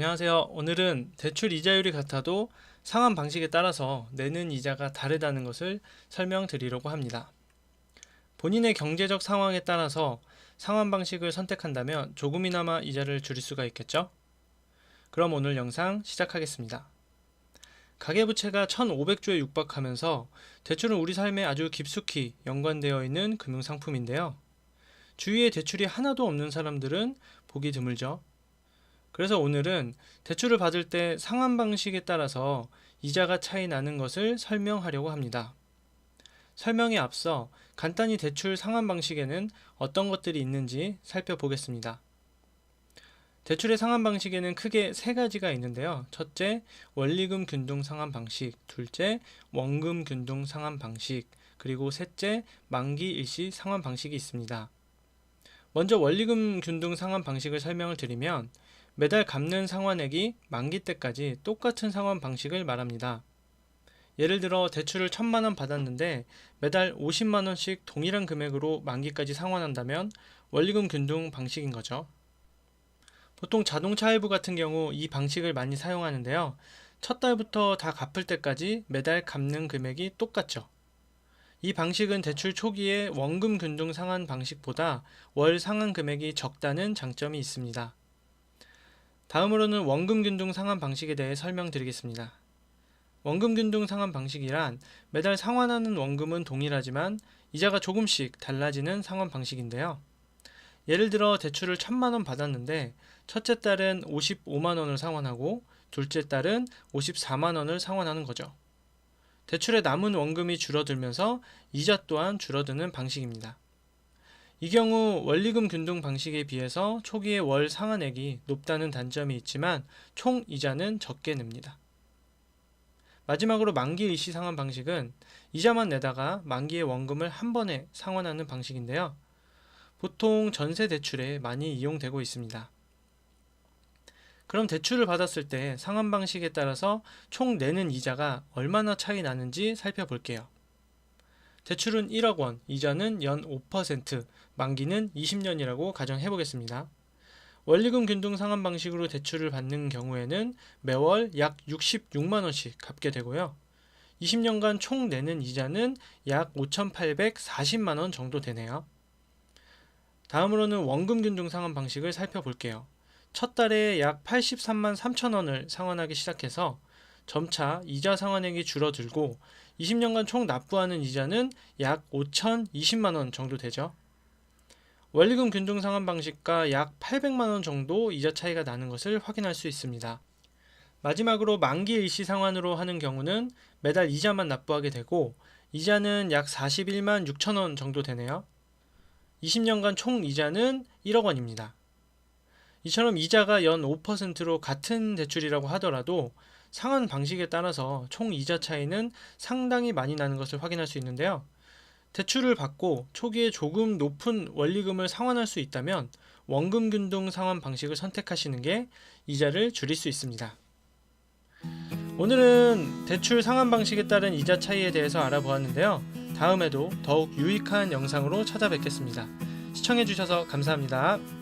안녕하세요. 오늘은 대출 이자율이 같아도 상환 방식에 따라서 내는 이자가 다르다는 것을 설명드리려고 합니다. 본인의 경제적 상황에 따라서 상환 방식을 선택한다면 조금이나마 이자를 줄일 수가 있겠죠? 그럼 오늘 영상 시작하겠습니다. 가계부채가 1,500조에 육박하면서 대출은 우리 삶에 아주 깊숙이 연관되어 있는 금융상품인데요. 주위에 대출이 하나도 없는 사람들은 보기 드물죠. 그래서 오늘은 대출을 받을 때 상환 방식에 따라서 이자가 차이 나는 것을 설명하려고 합니다. 설명에 앞서 간단히 대출 상환 방식에는 어떤 것들이 있는지 살펴보겠습니다. 대출의 상환 방식에는 크게 세 가지가 있는데요. 첫째, 원리금 균등 상환 방식, 둘째, 원금 균등 상환 방식, 그리고 셋째, 만기 일시 상환 방식이 있습니다. 먼저 원리금 균등 상환 방식을 설명을 드리면 매달 갚는 상환액이 만기 때까지 똑같은 상환 방식을 말합니다. 예를 들어 대출을 천만 원 받았는데 매달 50만 원씩 동일한 금액으로 만기까지 상환한다면 원리금 균등 방식인 거죠. 보통 자동차 할부 같은 경우 이 방식을 많이 사용하는데요. 첫 달부터 다 갚을 때까지 매달 갚는 금액이 똑같죠. 이 방식은 대출 초기에 원금 균등 상환 방식보다 월 상환 금액이 적다는 장점이 있습니다. 다음으로는 원금 균등 상환 방식에 대해 설명드리겠습니다. 원금 균등 상환 방식이란 매달 상환하는 원금은 동일하지만 이자가 조금씩 달라지는 상환 방식인데요. 예를 들어 대출을 1000만 원 받았는데 첫째 달은 55만 원을 상환하고 둘째 달은 54만 원을 상환하는 거죠. 대출의 남은 원금이 줄어들면서 이자 또한 줄어드는 방식입니다. 이 경우 원리금 균등 방식에 비해서 초기의 월 상환액이 높다는 단점이 있지만 총 이자는 적게 냅니다. 마지막으로 만기 일시 상환 방식은 이자만 내다가 만기의 원금을 한 번에 상환하는 방식인데요. 보통 전세 대출에 많이 이용되고 있습니다. 그럼 대출을 받았을 때 상환 방식에 따라서 총 내는 이자가 얼마나 차이 나는지 살펴볼게요. 대출은 1억 원, 이자는 연 5%, 만기는 20년이라고 가정해 보겠습니다. 원리금 균등 상환 방식으로 대출을 받는 경우에는 매월 약 66만 원씩 갚게 되고요. 20년간 총 내는 이자는 약 5,840만 원 정도 되네요. 다음으로는 원금 균등 상환 방식을 살펴볼게요. 첫 달에 약 83만 3천 원을 상환하기 시작해서 점차 이자 상환액이 줄어들고 20년간 총 납부하는 이자는 약 5,020만 원 정도 되죠. 원리금 균등 상환 방식과 약 800만 원 정도 이자 차이가 나는 것을 확인할 수 있습니다. 마지막으로 만기 일시 상환으로 하는 경우는 매달 이자만 납부하게 되고 이자는 약 41만 6천 원 정도 되네요. 20년간 총 이자는 1억 원입니다. 이처럼 이자가 연 5%로 같은 대출이라고 하더라도 상환 방식에 따라서 총 이자 차이는 상당히 많이 나는 것을 확인할 수 있는데요. 대출을 받고 초기에 조금 높은 원리금을 상환할 수 있다면 원금 균등 상환 방식을 선택하시는 게 이자를 줄일 수 있습니다. 오늘은 대출 상환 방식에 따른 이자 차이에 대해서 알아보았는데요. 다음에도 더욱 유익한 영상으로 찾아뵙겠습니다. 시청해주셔서 감사합니다.